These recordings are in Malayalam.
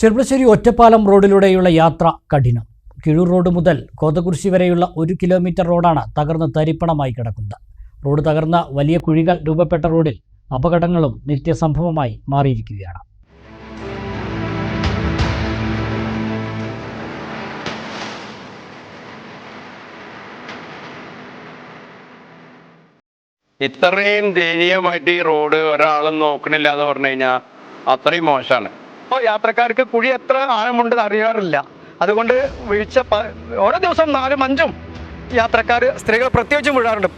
ചെറുപ്പശ്ശേരി ഒറ്റപ്പാലം റോഡിലൂടെയുള്ള യാത്ര കഠിനം. കിഴൂർ റോഡ് മുതൽ കോതകുരിശി വരെയുള്ള ഒരു കിലോമീറ്റർ റോഡാണ് തകർന്ന് തരിപ്പണമായി കിടക്കുന്നത്. റോഡ് തകർന്ന വലിയ കുഴികൾ രൂപപ്പെട്ട റോഡിൽ അപകടങ്ങളും നിത്യസംഭവമായി മാറിയിരിക്കുകയാണ്. ഇത്രയും ദയനീയമായിട്ട് ഈ റോഡ് ഒരാളും നോക്കണില്ല എന്ന് പറഞ്ഞു കഴിഞ്ഞാൽ അത്രയും മോശമാണ്. അപ്പോൾ യാത്രക്കാർക്ക് കുഴി എത്ര ആഴമുണ്ടെന്ന് അറിയാറില്ല. അതുകൊണ്ട് വീഴ്ച ഓരോ ദിവസം നാലും അഞ്ചും യാത്രക്കാർ സ്ത്രീകൾ പ്രത്യേകിച്ചും വീഴാറുണ്ട്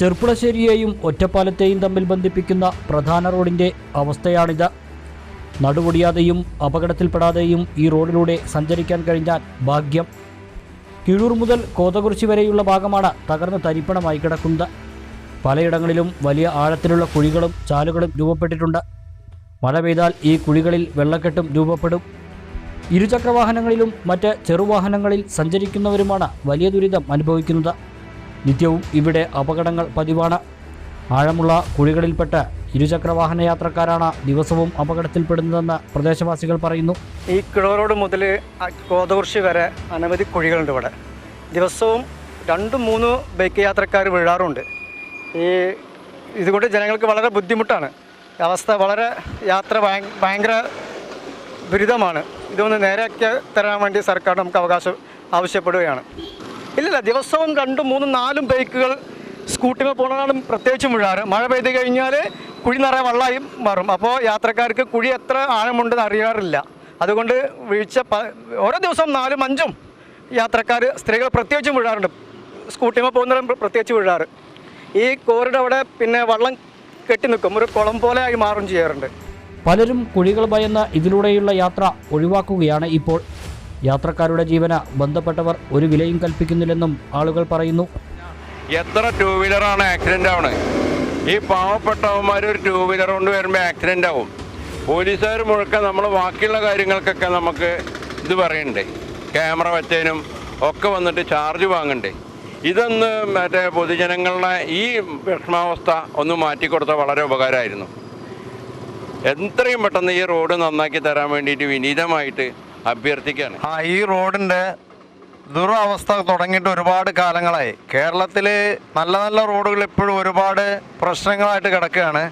ചെർപ്പുളശ്ശേരിയെയും ഒറ്റപ്പാലത്തെയും തമ്മിൽ ബന്ധിപ്പിക്കുന്ന പ്രധാന റോഡിന്റെ അവസ്ഥയാണിത്. നടുപൊടിയാതെയും അപകടത്തിൽപ്പെടാതെയും ഈ റോഡിലൂടെ സഞ്ചരിക്കാൻ കഴിഞ്ഞാൽ ഭാഗ്യം. കിഴൂർ മുതൽ കോതകുറിശി വരെയുള്ള ഭാഗമാണ് തകർന്ന് തരിപ്പണമായി കിടക്കുന്നത്. പലയിടങ്ങളിലും വലിയ ആഴത്തിലുള്ള കുഴികളും ചാലുകളും രൂപപ്പെട്ടിട്ടുണ്ട്. മഴ പെയ്താൽ ഈ കുഴികളിൽ വെള്ളക്കെട്ടും രൂപപ്പെടും. ഇരുചക്രവാഹനങ്ങളിലും മറ്റ് ചെറുവാഹനങ്ങളിൽ സഞ്ചരിക്കുന്നവരുമാണ് വലിയ ദുരിതം അനുഭവിക്കുന്നത്. നിത്യവും ഇവിടെ അപകടങ്ങൾ പതിവാണ്. ആഴമുള്ള കുഴികളിൽപ്പെട്ട് ഇരുചക്രവാഹന യാത്രക്കാരാണ് ദിവസവും അപകടത്തിൽപ്പെടുന്നതെന്ന് പ്രദേശവാസികൾ പറയുന്നു. ഈ കിഴവരോട് മുതൽ കോതകുർശി വരെ അനവധി കുഴികളുണ്ട് ഇവിടെ. ദിവസവും രണ്ടും മൂന്ന് ബൈക്ക് യാത്രക്കാർ വീഴാറുണ്ട്. ഈ ഇതുകൊണ്ട് ജനങ്ങൾക്ക് വളരെ ബുദ്ധിമുട്ടാണ്. അവസ്ഥ വളരെ യാത്ര ഭയ- ഭയങ്കര ദുരിതമാണ്. ഇതൊന്ന് നേരെയാക്കി തരാൻ വേണ്ടി സർക്കാർ നമുക്ക് അവകാശം ആവശ്യപ്പെടുകയാണ്. ഇല്ലില്ല ദിവസവും രണ്ടും മൂന്നും നാലും ബൈക്കുകൾ സ്കൂട്ടിമേ പോകുന്നതാണ് പ്രത്യേകിച്ച് മുഴുവൻ മഴ പെയ്ത് കഴിഞ്ഞാൽ കുഴി നിറയെ വെള്ളമായി മാറും. അപ്പോൾ യാത്രക്കാർക്ക് കുഴി എത്ര ആഴമുണ്ടെന്ന് അറിയാറില്ല. അതുകൊണ്ട് വീഴ്ച ഓരോ ദിവസവും നാലും അഞ്ചും യാത്രക്കാർ സ്ത്രീകൾ പ്രത്യേകിച്ചും വീഴാറുണ്ട് സ്കൂട്ടിമേ പോകുന്നവരും പ്രത്യേകിച്ച് വീഴാറ് ഈ കോറിഡ് അവിടെ പിന്നെ വെള്ളം കെട്ടി നിൽക്കും ഒരു കുളം പോലെ ആയി മാറും ചെയ്യാറുണ്ട്. പലരും കുഴികൾ ഭയന്ന് ഇതിലൂടെയുള്ള യാത്ര ഒഴിവാക്കുകയാണ് ഇപ്പോൾ. യാത്രക്കാരുടെ ജീവന ബന്ധപ്പെട്ടവർ ഒരു വിലയും കൽപ്പിക്കുന്നില്ലെന്നും ആളുകൾ പറയുന്നു. എത്ര ടൂ വീലറാണ് ആക്സിഡന്റ് ആവണേ. ഈ പാവപ്പെട്ടവന്മാർ ഒരു ടൂ വീലർ കൊണ്ട് വരുമ്പോൾ ആക്സിഡന്റ് ആവും. പോലീസുകാർ മുഴുക്ക നമ്മൾ ബാക്കിയുള്ള കാര്യങ്ങൾക്കൊക്കെ നമുക്ക് ഇത് പറയണ്ടേ. ക്യാമറ വെച്ചതിനും ഒക്കെ വന്നിട്ട് ചാർജ് വാങ്ങണ്ടേ? ഇതൊന്ന് മറ്റേ പൊതുജനങ്ങളുടെ ഈ വിഷമാവസ്ഥ ഒന്ന് മാറ്റിക്കൊടുത്താൽ വളരെ ഉപകാരമായിരുന്നു. എത്രയും പെട്ടെന്ന് ഈ റോഡ് നന്നാക്കി തരാൻ വേണ്ടിയിട്ട് വിനീതമായിട്ട് അഭ്യർത്ഥിക്കുകയാണ്. ആ ഈ റോഡിന്റെ ദുരവസ്ഥ തുടങ്ങിയിട്ട് ഒരുപാട് കാലങ്ങളായി. കേരളത്തിൽ നല്ല നല്ല റോഡുകൾ ഇപ്പോഴും ഒരുപാട് പ്രശ്നങ്ങളായിട്ട് കിടക്കുകയാണ്.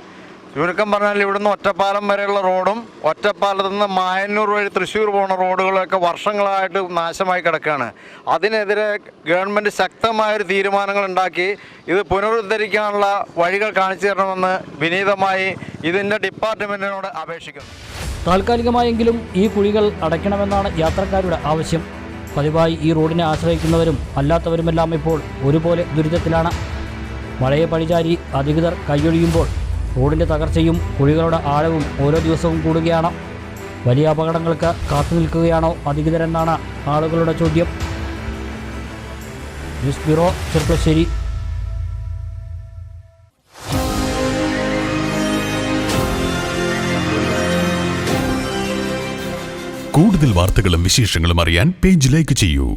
ചുരുക്കം പറഞ്ഞാൽ ഇവിടുന്ന് ഒറ്റപ്പാലം വരെയുള്ള റോഡും ഒറ്റപ്പാലത്ത് നിന്ന് മായന്നൂർ വഴി തൃശ്ശൂർ പോകുന്ന റോഡുകളൊക്കെ വർഷങ്ങളായിട്ട് നാശമായി കിടക്കുകയാണ്. അതിനെതിരെ ഗവൺമെന്റ് ശക്തമായൊരു തീരുമാനങ്ങൾ ഉണ്ടാക്കി ഇത് പുനരുദ്ധരിക്കാനുള്ള വഴികൾ കാണിച്ചു തരണമെന്ന് വിനീതമായി ഇതിന്റെ ഡിപ്പാർട്ട്മെന്റിനോട് അപേക്ഷിക്കുന്നു. താൽക്കാലികമായെങ്കിലും ഈ കുഴികൾ അടയ്ക്കണമെന്നാണ് യാത്രക്കാരുടെ ആവശ്യം. പതിവായി ഈ റോഡിനെ ആശ്രയിക്കുന്നവരും അല്ലാത്തവരുമെല്ലാം ഇപ്പോൾ ഒരുപോലെ ദുരിതത്തിലാണ്. മഴയെ പഴിചാരി അധികൃതർ കൈയൊഴിയുമ്പോൾ റോഡിന്റെ തകർച്ചയും കുഴികളുടെ ആഴവും ഓരോ ദിവസവും കൂടുകയാണ്. വലിയ അപകടങ്ങൾക്ക് കാത്തു നിൽക്കുകയാണോ അധികൃതരെന്നാണ് ആളുകളുടെ ചോദ്യം. News bureau Cheruppassery. കൂടുതൽ വാർത്തകളും വിശേഷങ്ങളും അറിയാൻ പേജ് ലൈക്ക് ചെയ്യൂ.